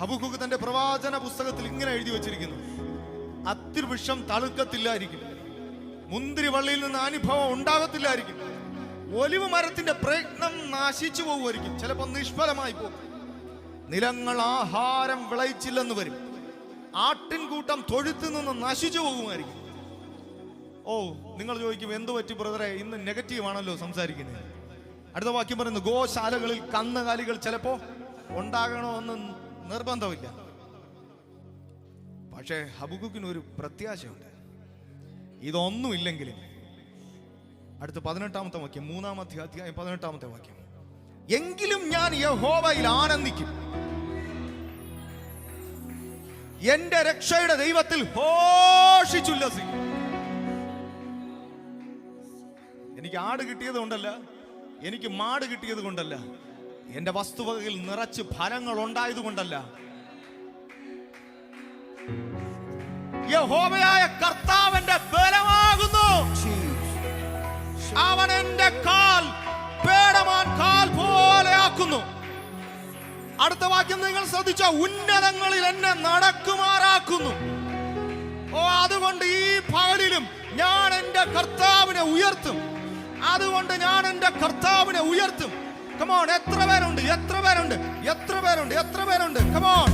Habakkuk തന്റെ പ്രവാചന പുസ്തകത്തിൽ ഇങ്ങനെ എഴുതി വെച്ചിരിക്കുന്നു. അത്തിവൃക്ഷം തളുക്കത്തില്ലായിരിക്കും. മുന്തിരി വള്ളിയിൽ നിന്ന് അനുഭവം ഉണ്ടാകത്തില്ലായിരിക്കും. ഒലിവ് മരത്തിന്റെ പ്രയത്നം നാശിച്ചു പോകുമായിരിക്കും ചിലപ്പോൾ നിഷ്ഫലമായി പോകും. നിലങ്ങൾ ആഹാരം വിളയിച്ചില്ലെന്ന് വരും. ആട്ടിൻകൂട്ടം തൊഴുത്തു നിന്ന് നശിച്ചു പോകുമായിരിക്കും. ഓ നിങ്ങൾ ചോദിക്കും എന്തു പറ്റി ബ്രദറെ? ഇന്ന് നെഗറ്റീവ് ആണല്ലോ സംസാരിക്കുന്നത്. അടുത്ത വാക്യം പറയുന്നു ഗോശാലകളിൽ കന്നുകാലികൾ ചിലപ്പോ ഉണ്ടാകണമെന്ന് നിർബന്ധമില്ല. പക്ഷേ ഹബുക്കുക്കിന് ഒരു പ്രത്യാശയുണ്ട്. ഇതൊന്നുമില്ലെങ്കിലും അടുത്ത പതിനെട്ടാമത്തെ വാക്യം മൂന്നാമത്തെ അധ്യായം പതിനെട്ടാമത്തെ വാക്യം. എങ്കിലും ഞാൻ യഹോവയിൽ ആനന്ദിക്കും. എന്റെ രക്ഷയുടെ ദൈവത്തിൽ ഘോഷിച്ചുല്ലസിക്കും. എനിക്ക് ആട് കിട്ടിയത് കൊണ്ടല്ല എനിക്ക് മാട് കിട്ടിയത് കൊണ്ടല്ല എന്റെ വസ്തുവകയിൽ നിറച്ച് ഫലങ്ങൾ ഉണ്ടായത് കൊണ്ടല്ല യഹോവയായ കർത്താവിന്റെ ബലമാകുന്നു. അവൻ എന്റെ കാൽ പേടമാൻ കാൽ പോലെ ആക്കുന്നു. അടുത്ത വാക്യം നിങ്ങൾ ശ്രദ്ധിച്ച? ഉന്നതങ്ങളിൽ എന്നെ നടക്കുമാറാക്കുന്നു. ഓ അതുകൊണ്ട് ഈ പകലിലും ഞാൻ എന്റെ കർത്താവിനെ ഉയർത്തും. അതുകൊണ്ട് ഞാൻ എന്റെ കർത്താവിനെ ഉയർത്തും. കമോൺ എത്ര പേരുണ്ട്? എത്ര പേരുണ്ട്? എത്ര പേരുണ്ട്? എത്ര പേരുണ്ട്? കമോൺ